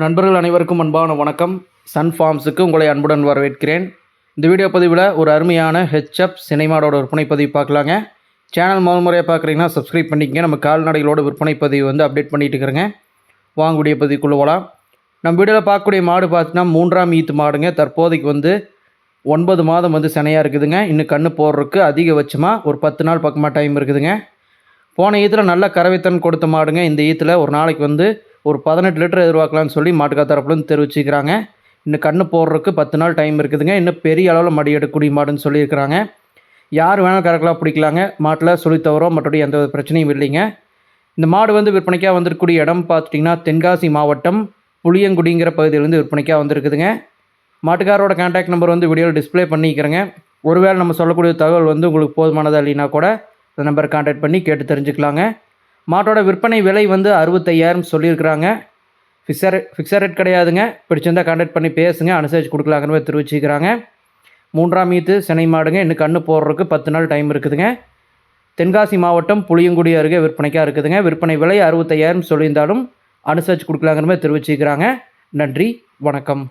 நண்பர்கள் அனைவருக்கும் அன்பான வணக்கம். சன் ஃபார்ம்ஸுக்கு உங்களை அன்புடன் வரவேற்கிறேன். இந்த வீடியோ பதிவில் ஒரு அருமையான ஹெச்எப் சினைமாடோட விற்பனை பதிவு பார்க்கலாங்க. சேனல் முதல் முறையாக பார்க்குறீங்கன்னா சப்ஸ்கிரைப் பண்ணிக்கங்க. நம்ம கால்நடைகளோட விற்பனை பதிவு வந்து அப்டேட் பண்ணிகிட்டு இருக்கிறேங்க. வாங்கக்கூடிய பதிவுக்குள்ளே போகலாம் நம்ம வீடியோவில் பார்க்கக்கூடிய மாடு பார்த்தீங்கன்னா மூன்றாம் ஈத்து மாடுங்க. தற்போதைக்கு வந்து ஒன்பது மாதம் வந்து சினையாக இருக்குதுங்க. இன்னும் கன்று போடுறதுக்கு அதிகபட்சமாக ஒரு பத்து நாள் பக்கமாக டைம் இருக்குதுங்க. போன ஈத்தில் நல்ல கறவைத்தன் கொடுத்த மாடுங்க. இந்த ஈத்தில் ஒரு நாளைக்கு வந்து ஒரு பதினெட்டு லிட்டர் எதிர்பார்க்கலாம்னு சொல்லி மாட்டுக்கா தரப்புலேருந்து தெரிவிச்சுக்கிறாங்க. இன்னும் கண்ணு போடுறதுக்கு பத்து நாள் டைம் இருக்குதுங்க. இன்னும் பெரிய அளவில் மடி எடுக்கக்கூடிய மாடுன்னு சொல்லியிருக்கிறாங்க. யார் வேணாலும் கரெக்டாக பிடிக்கலாங்க. மாட்டில் சொல்லி தவிர மற்றபடி எந்த ஒரு பிரச்சனையும் இல்லைங்க. இந்த மாடு வந்து விற்பனைக்காக வந்திருக்கக்கூடிய இடம் பார்த்துட்டிங்கன்னா தென்காசி மாவட்டம் புளியங்குடிங்கிற பகுதியிலேருந்து விற்பனைக்காக வந்திருக்குதுங்க. மாட்டுக்காரோட கான்டாக்ட் நம்பர் வந்து வீடியோவில் டிஸ்ப்ளே பண்ணிக்கிறேங்க. ஒருவேளை நம்ம சொல்லக்கூடிய தகவல் வந்து உங்களுக்கு போதுமானதா இல்லைன்னா கூட இந்த நம்பரை கான்டாக்ட் பண்ணி கேட்டு தெரிஞ்சுக்கலாங்க. மாட்டோட விற்பனை விலை வந்து அறுபத்தையாயிரம் சொல்லியிருக்கிறாங்க. ஃபிக்ஸர் ஃபிக்ஸர் ரேட் கிடையாதுங்க. பிடிச்சிருந்தால் கான்டாக்ட் பண்ணி பேசுங்க. அனுசரித்து கொடுக்கலாங்கன்னு தெரிவிச்சுக்கிறாங்க. மூன்றாம் ஈத்து சினை மாடுங்க. இன்னும் கண்ணு போடுறதுக்கு பத்து நாள் டைம் இருக்குதுங்க. தென்காசி மாவட்டம் புளியங்குடி அருகே விற்பனைக்காக இருக்குதுங்க. விற்பனை விலை அறுபத்தையாயிரம் சொல்லியிருந்தாலும் அனுசரித்து கொடுக்கலாங்கிற மாதிரி தெரிவிச்சுக்கிறாங்க. நன்றி வணக்கம்.